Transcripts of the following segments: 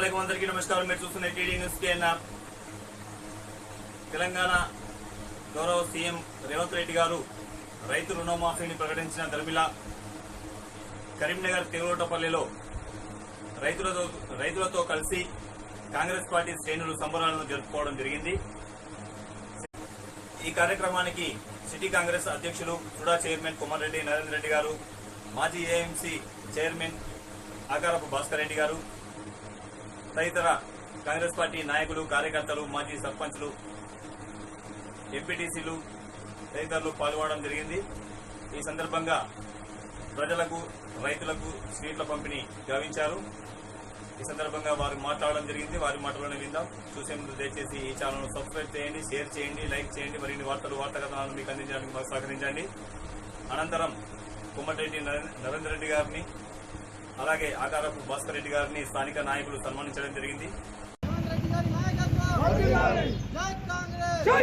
అస్సలం అందరికీ నమస్కారం. మీరు చూస్తున్న టీడీ న్యూస్ కేఎన్ఆర్ తెలంగాణ గౌరవ సీఎం రేవంత్ రెడ్డి గారు రైతు రుణమాఫీని ప్రకటించిన దర్మిల కరీంనగర్ తిరువటపల్లిలో రైతులతో రైతులతో కలిసి కాంగ్రెస్ పార్టీ శ్రేణులు సంబరాలను జరుపుకోవడం జరిగింది. ఈ కార్యక్రమానికి సిటీ కాంగ్రెస్ అధ్యక్షులు సుడా చైర్మన్ కుమార్ రెడ్డి నరేంద్ర రెడ్డి గారు మాజీ ఏఎంసీ చైర్మన్ ఆకారపు భాస్కర్ రెడ్డి గారు తదితర కాంగ్రెస్ పార్టీ నాయకులు కార్యకర్తలు మాజీ సర్పంచ్లు ఎంపీటీసీలు తదితరులు పాల్గొనడం జరిగింది. ఈ సందర్భంగా ప్రజలకు రైతులకు స్వీట్ల పంపిణీ గావించారు. ఈ సందర్భంగా వారు మాట్లాడడం జరిగింది. వారి మాటలను విందాం. చూసే ముందు దయచేసి ఈ ఛానల్ సబ్స్క్రైబ్ చేయండి షేర్ చేయండి లైక్ చేయండి. మరిన్ని వార్తలు వార్తా కథనాలను మీకు అందించడానికి మాకు సహకరించండి. అనంతరం కుమ్మటిరెడ్డి నరేంద్ర నరేంద్ర రెడ్డి గారిని అలాగే ఆకారపు భాస్కర్ రెడ్డి గారిని స్థానిక నాయకులు సన్మానించడం జరిగింది. జై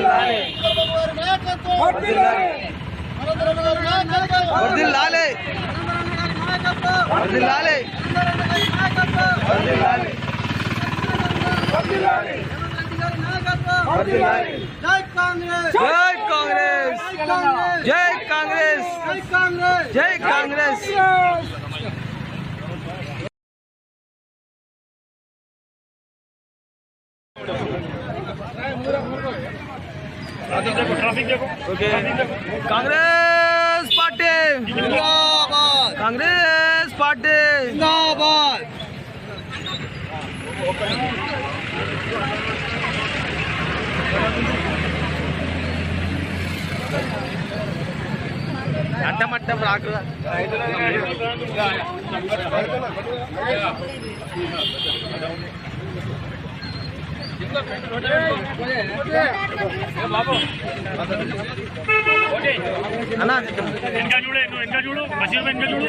గారి నాయకత్వం వర్దిల్లాలే వర్దిల్లాలే జై కాంగ్రెస్. జై కాంగ్రెస్. జై కాంగ్రెస్. జై కాంగ్రెస్. జై కాంగ్రెస్. జై కాంగ్రెస్ ఓకే కాంగ్రెస్ పార్టీ జిందాబాద్ కాంగ్రెస్ పార్టీ జిందాబాద్ అడ్డం అడ్డం రాకు అన్నా వెనక చూడు నువ్వు వెనక చూడు బషీర్ వెనక చూడు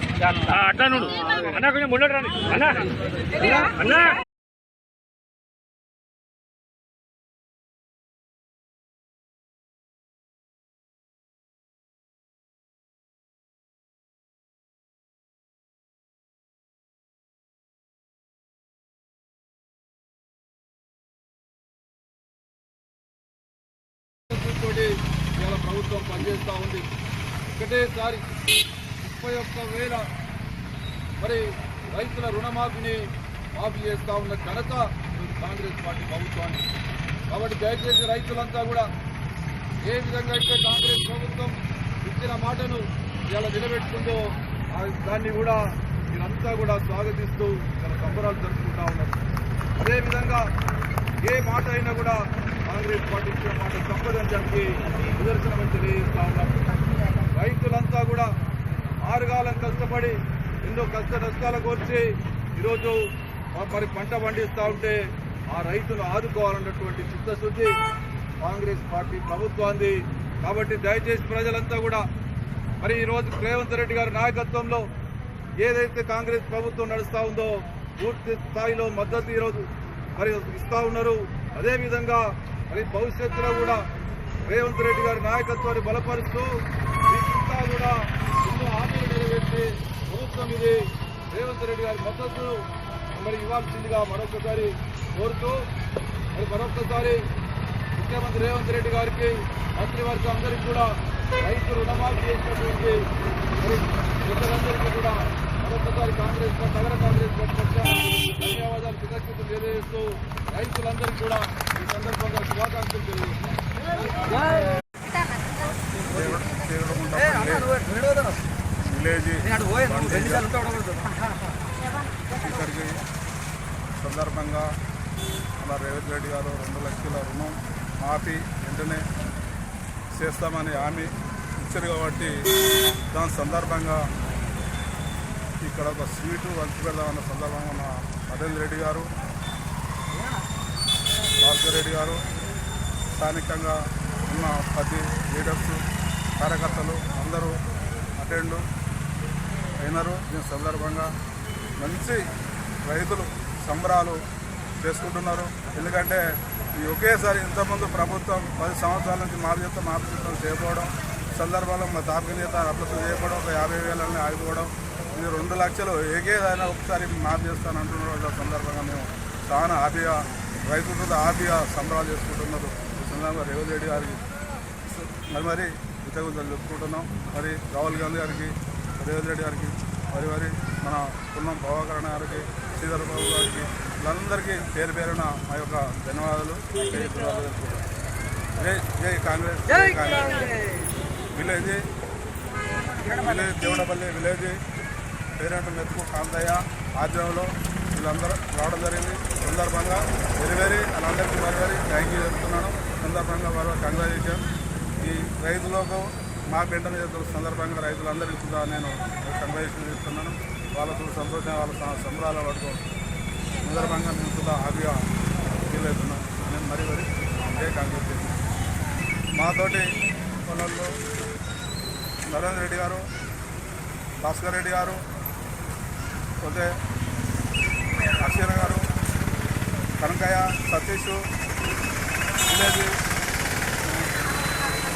అట్లా నుడు. అన్న కొంచెం ముందడు రండి అన్న. ప్రభుత్వం పనిచేస్తూ ఉంది ఒకటేసారి ముప్పై ఒక్క వేల మరి రైతుల రుణమాఫీని మాఫీ చేస్తూ ఉన్న ఘనత కాంగ్రెస్ పార్టీ ప్రభుత్వానికి. కాబట్టి దయచేసి రైతులంతా కూడా ఏ విధంగా అయితే కాంగ్రెస్ ప్రభుత్వం ఇచ్చిన మాటను ఇలా నిలబెట్టుకుందో దాన్ని కూడా వీళ్ళంతా కూడా స్వాగతిస్తూ చాలా సంబరాలు జరుపుకుంటా ఉన్నారు. అదేవిధంగా ఏ మాట అయినా కూడా కాంగ్రెస్ పార్టీ ఇచ్చిన మాట తప్పదని చెప్పి నిదర్శనమని తెలియజేస్తా ఉన్నారు. రైతులంతా కూడా ఆరుగాలం కష్టపడి ఎన్నో కష్ట నష్టాలు కోర్చి ఈరోజు మరి పంట పండిస్తూ ఉంటే ఆ రైతులు ఆదుకోవాలన్నటువంటి చిత్తశుద్ధి కాంగ్రెస్ పార్టీ ప్రభుత్వాన్ని కాబట్టి దయచేసి ప్రజలంతా కూడా మరి ఈరోజు రేవంత్ రెడ్డి గారి నాయకత్వంలో ఏదైతే కాంగ్రెస్ ప్రభుత్వం నడుస్తూ ఉందో పూర్తి స్థాయిలో మద్దతు ఈరోజు మరి ఇస్తా ఉన్నారు. అదేవిధంగా మరి భవిష్యత్తులో కూడా రేవంత్ రెడ్డి గారి నాయకత్వాన్ని బలపరుస్తూ వీటింతా కూడా ఎన్నో హామీలు నెరవేర్చి ప్రభుత్వం ఇది. రేవంత్ రెడ్డి గారి మద్దతు. మరి ఇవ్వాల్సిందిగా మరొకసారి కోరుతూ మరి మరొకసారి ముఖ్యమంత్రి రేవంత్ రెడ్డి గారికి మంత్రివర్గం అందరికీ కూడా రైతు రుణమాఫీ చేసినటువంటి మరి ప్రజలందరికీ కూడా మరొకసారి కాంగ్రెస్ నగర కాంగ్రెస్ ధన్యవాదాలు కృతజ్ఞతలు తెలియజేస్తూ రైతులందరికీ కూడా ఈ సందర్భంగా శుభాకాంక్షలు తెలియజేస్తున్నాను. విలేజ్ ఇక్కడికి సందర్భంగా మన రేవంత్ రెడ్డి గారు రెండు లక్షల రుణం మాఫీ వెంటనే చేస్తామని హామీ ఇచ్చారు కాబట్టి దాని సందర్భంగా ఇక్కడ ఒక స్వీటు వంచి పెడదామన్న సందర్భంగా మన నరేంద్ర రెడ్డి గారు భాస్కర్ రెడ్డి గారు స్థానికంగా ఉన్న పది లీడర్స్ కార్యకర్తలు అందరూ అటెండ్ అయినారు. దీని సందర్భంగా మంచి రైతులు సంబరాలు చేసుకుంటున్నారు. ఎందుకంటే ఒకేసారి ఇంతకుముందు ప్రభుత్వం పది సంవత్సరాల నుంచి మార్గీత మార్గం చేయకపోవడం సందర్భంలో మా తాపక నేత అప్లసం చేయకపోవడం ఒక యాభై వేలని ఆగిపోవడం ఇది రెండు లక్షలు ఏకేదైనా ఒకసారి మాఫ్ చేస్తానంటున్నారు. సందర్భంగా మేము చాలా హ్యాపీగా రైతులతో హ్యాపీగా సంబరాలు చేసుకుంటున్నారు. ఈ సందర్భంగా రేవంత్ రెడ్డి గారికి మరి మరి కృతజ్ఞతలు చెప్పుకుంటున్నాం. మరి రాహుల్ గాంధీ గారికి రేవంత్ రెడ్డి గారికి మరి మరి మన పున్నం ప్రభాకరణ గారికి శ్రీధర్ బాబు గారికి వీళ్ళందరికీ పేరు పేరున మా యొక్క ధన్యవాదాలు. జై జై కాంగ్రెస్ జై Congress. Village village Devudapalli village parent Methuku Kanthaiah ఆధ్వర్యంలో వీళ్ళందరూ రావడం జరిగింది. సందర్భంగా వెరీ వెరీ వాళ్ళందరికీ మరి వెరీ థ్యాంక్ యూ చెప్తున్నాను. సందర్భంగా వారు కంగ్రాచులేషన్ ఈ రైతులకు మా బిడ్డ చేస్తున్న సందర్భంగా రైతులందరికీ కూడా నేను కంగ్రాచులేషన్ చేస్తున్నాను. వాళ్ళతో సంతోషం వాళ్ళ సంబరాల వరకు సందర్భంగా నేను కూడా హాబీగా ఫీల్ అవుతున్నాను నేను మరి మరి జై కాంగ్రెస్ మాతోటి పనుల్లో నరేంద్ర రెడ్డి గారు భాస్కర్ రెడ్డి గారు పోతే అక్షర గారు కనకయ్య సతీష్ విలేజ్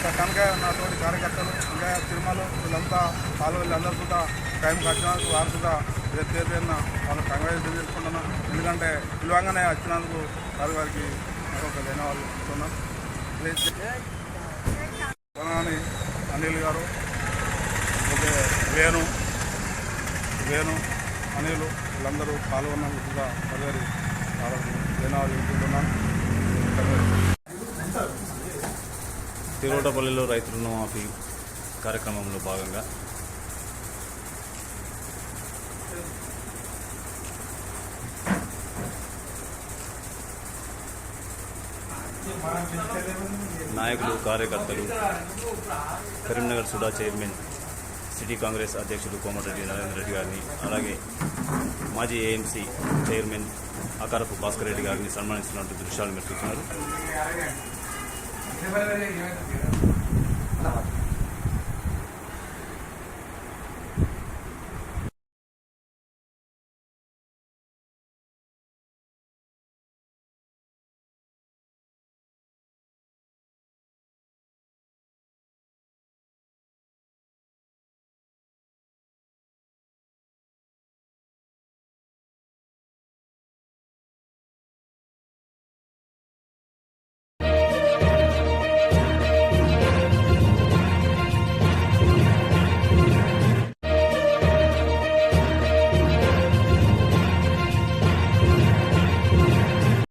ఇంకా కనకయ్య ఉన్నటువంటి కార్యకర్తలు ఇంకా తిరుమల వీళ్ళంతా వాళ్ళు వీళ్ళందరూ కూడా టైం కట్టినందుకు వారు కూడా రేపు పేరు వాళ్ళు కంగ్రాచులేషన్ చేసుకుంటున్నాం ఎందుకంటే విలువంగానే వచ్చినందుకు వారి వారికి మరొక ధన్యవాదాలు చెప్తున్నాం. ప్లీజ్. అనిల్ గారు ఓకే వేణు వేణు అనిల్ వీళ్ళందరూ పాల్గొన్నందుకు కూడా మరి వాళ్ళకు ధన్యవాదాలు చెప్తున్నాను. తిరువటపల్లిలో రైతు రుణమాఫీ కార్యక్రమంలో భాగంగా. నాయకులు కార్యకర్తలు కరీంనగర్ సుడా చైర్మన్ సిటీ కాంగ్రెస్ అధ్యక్షుడు కోమటిరెడ్డి నరేంద్ర రెడ్డి గారిని అలాగే మాజీ ఏఎంసీ చైర్మన్ అకారపు భాస్కర్ రెడ్డి గారిని సన్మానిస్తున్నటువంటి దృశ్యాలు మీరు చూస్తున్నారు. അതേപോലെ